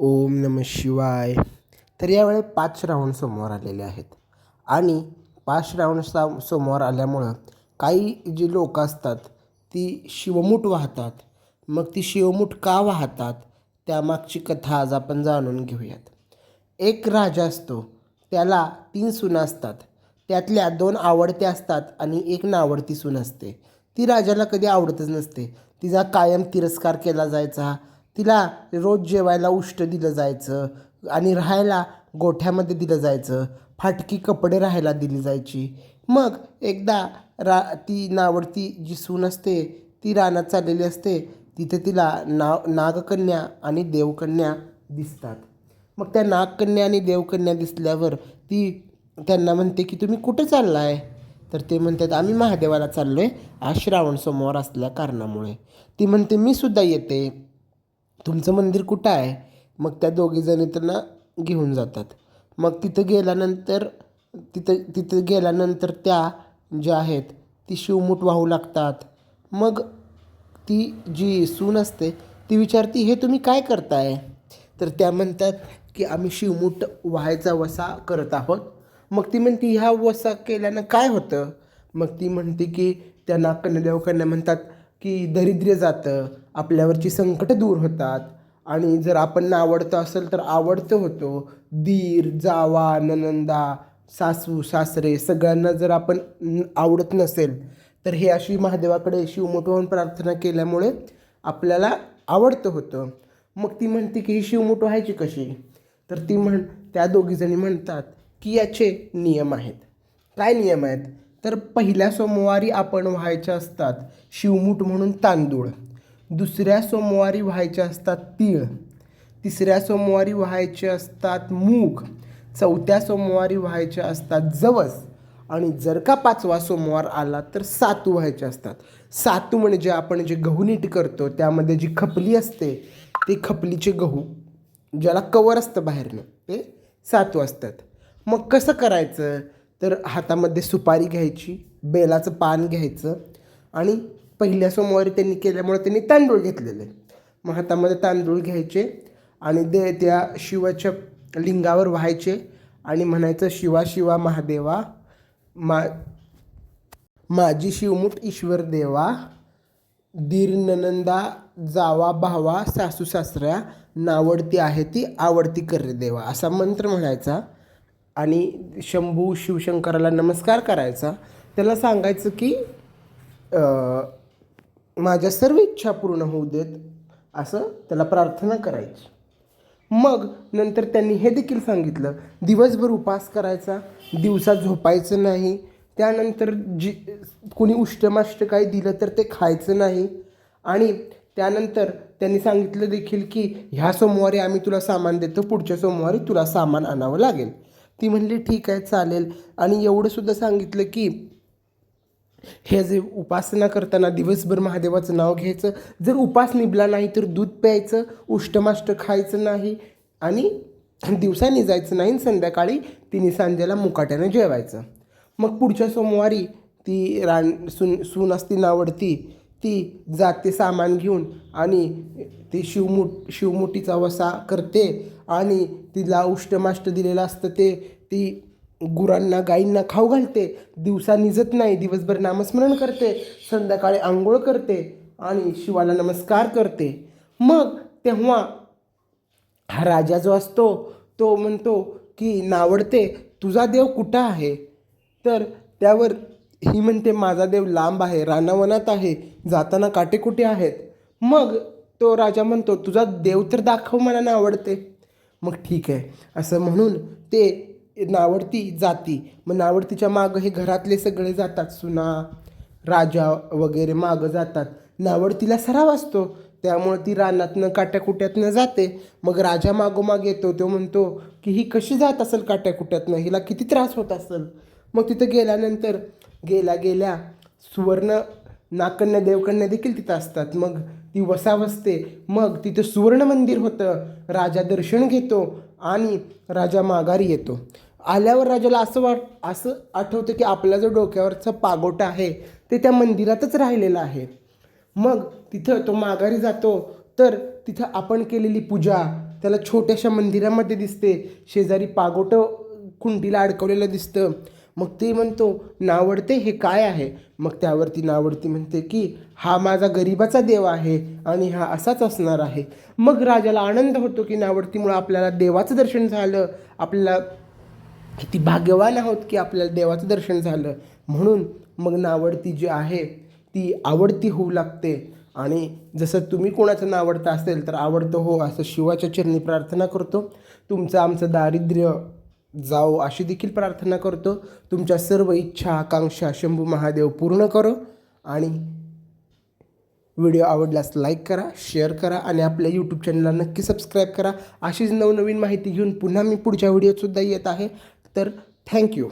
ओम नम शिवाय. तर यावेळी पाच श्रावण समोर आलेले आहेत. आणि पाच श्रावण सा समोर आल्यामुळं काही जी लोक असतात ती शिवमूठ वाहतात. मग ती शिवमूठ का वाहतात त्यामागची कथा आज आपण जाणून घेऊयात. एक राजा असतो त्याला तीन सुना असतात. त्यातल्या दोन आवडत्या असतात आणि एक नावडती सून असते. ती राजाला कधी आवडतच नसते. तिचा कायम तिरस्कार केला जायचा तिला रोज जेवायला उष्ट दिलं जायचं आणि राहायला गोठ्यामध्ये दिलं जायचं. फाटकी कपडे राहायला दिली जायची. मग एकदा रा ती नावडती जी सून असते ती रानात चाललेली असते तिथे तिला नाव नागकन्या आणि देवकन्या दिसतात. मग त्या नागकन्या आणि देवकन्या दिसल्यावर ती त्यांना म्हणते की तुम्ही कुठं चालला आहे तर ते म्हणतात आम्ही महादेवाला चाललो आहे आज श्रावण सोमवार असल्या कारणामुळे. ती म्हणते मी सुद्धा येते. तुमचं मंदिर कुठं आहे? मग त्या दोघीजणी त्यांना घेऊन जातात. मग तिथं गेल्यानंतर तिथं तिथं गेल्यानंतर त्या ज्या आहेत ती शिवमूठ वाहू लागतात. मग ती जी सून असते ती विचारती हे तुम्ही काय करताय? तर त्या म्हणतात की आम्ही शिवमूठ व्हायचा वसा करत आहोत. मग ती म्हणती ह्या वसा केल्यानं काय होतं? मग ती म्हणते की त्या नागकन्या कन्या म्हणतात की दरिद्र्य जातं. आपल्यावरची संकटं दूर होतात. आणि जर आपण आवडतं असेल तर आवडतं होतो. दीर जावा ननंदा सासू सासरे सगळ्यांना जर आपण आवडत नसेल तर हे अशी महादेवाकडे शिवमोठ होऊन प्रार्थना केल्यामुळे आपल्याला आवडतं होतं. मग ती म्हणते की ही शिवमोठ व्हायची कशी? तर ती म्हण त्या दोघीजणी म्हणतात की याचे नियम आहेत. काय नियम आहेत? तर पहिल्या सोमवारी आपण व्हायच्या असतात शिवमूठ म्हणून तांदूळ. दुसऱ्या सोमवारी व्हायच्या असतात तीळ. तिसऱ्या सोमवारी व्हायचे असतात मूग. चौथ्या सोमवारी व्हायचे असतात जवस. आणि जर का पाचवा सोमवार आला तर सातू व्हायचे असतात. सातू म्हणजे आपण जे गहू नीट करतो त्यामध्ये जी खपली असते ते खपलीचे गहू ज्याला कवर असतं बाहेरनं ते सातू असतात. मग कसं करायचं? तर हातामध्ये सुपारी घ्यायची बेलाचं पान घ्यायचं आणि पहिल्या सोमवारी त्यांनी केल्यामुळे त्यांनी तांदूळ घेतलेले. मग हातामध्ये तांदूळ घ्यायचे आणि ते त्या शिवाच्या लिंगावर व्हायचे आणि म्हणायचं शिवा शिवा महादेवा मा माझी शिवमुठ ईश्वर देवा दीर ननंदा जावा भावा सासू सासऱ्या नावडती आहे ती आवडती कर रे देवा. असा मंत्र म्हणायचा आणि शंभू शिवशंकराला नमस्कार करायचा. त्याला सांगायचं की माझ्या सर्व इच्छा पूर्ण होऊ देत असं त्याला प्रार्थना करायची. मग नंतर त्यांनी हे देखील सांगितलं दिवसभर उपास करायचा दिवसा झोपायचं नाही त्यानंतर जी कोणी उष्टमाष्ट काही दिलं तर ते खायचं नाही आणि त्यानंतर त्यांनी सांगितलं देखील की ह्या सोमवारी आम्ही तुला सामान देतो पुढच्या सोमवारी तुला सामान आणावं लागेल. ती म्हणली ठीक आहे चालेल. आणि एवढंसुद्धा सांगितलं की हे जे उपासना करताना दिवसभर महादेवाचं नाव घ्यायचं जर उपास निभला नाही तर दूध प्यायचं उष्टमाष्ट खायचं नाही आणि दिवसा निजायचं नाही आणि संध्याकाळी तिने सांध्याला मुकाट्यानं जेवायचं. मग पुढच्या सोमवारी ती रान सुन सून असती नावडती ती जाते सामान घेऊन आणि ती शिवमुठ शिवमुठीचा वसा करते आणि तिला उष्टमाष्ट दिलेलं असतं ते ती गुरांना गाईंना खाऊ घालते. दिवसा निजत नाही दिवसभर नामस्मरण करते संध्याकाळी आंघोळ करते आणि शिवाला नमस्कार करते. मग तेव्हा हा राजा जो असतो तो म्हणतो की नावडते तुझा देव कुठं आहे? तर त्यावर ही म्हणते माझा देव लांब आहे रानावनात आहे जाताना काटेकुटे आहेत? मग तो राजा म्हणतो तुझा देव तर दाखव मला नावडते. मग ठीक आहे. असं म्हणून ते नावडती जाती. मग नावडतीच्या मागं हे घरातले सगळे जातात. सुना राजा वगैरे मागं जातात. नावडतीला सराव असतो. त्यामुळे ती रानातनं काट्याकुट्यातनं जाते. मग राजा मागोमाग येतो. तो म्हणतो की ही कशी जात असेल काट्याकुट्यातनं? हिला किती त्रास होत असेल? मग तिथं गेल्यानंतर गेल्या गेल्या सुवर्ण नागकन्या देवकन्या देखील तिथं असतात. मग ती वसा बसते मग तिथं सुवर्ण मंदिर होतं. राजा दर्शन घेतो आणि राजा माघारी येतो. आल्यावर राजाला असं वाट असं आठवतं की आपला जो डोक्यावरचा पागोटा आहे ते त्या मंदिरातच राहिलेला आहे. मग तिथं तो माघारी जातो तर तिथं आपण केलेली पूजा त्याला छोट्याशा मंदिरामध्ये दिसते शेजारी पागोटं खुंटीला अडकवलेलं दिसतं. मग ते म्हणतो नावडते हे काय आहे? मग त्यावरती नावडती म्हणते की हा माझा गरिबाचा देव आहे आणि हा असाच असणार आहे. मग राजाला आनंद होतो की नावडतीमुळं आपल्याला देवाचं दर्शन झालं आपल्याला किती भाग्यवान आहोत की आपल्याला देवाचं दर्शन झालं. म्हणून मग नावडती जी आहे ती आवडती होऊ लागते. आणि जसं तुम्ही कोणाचं नावडतं असेल तर आवडतं हो असं शिवाच्या चरणी प्रार्थना करतो. तुमचं आमचं दारिद्र्य जाओ अशी देखील प्रार्थना करतो. तुमच्या सर्व इच्छा आकांक्षा शंभू महादेव पूर्ण करो. आणि व्हिडिओ आवडल्यास लाईक करा शेअर करा आणि आपल्या यूट्यूब चॅनलला नक्की सबस्क्राईब करा. अशीच नवनवीन माहिती घेऊन पुन्हा मी पुढच्या व्हिडिओतसुद्धा येत आहे. तर थँक्यू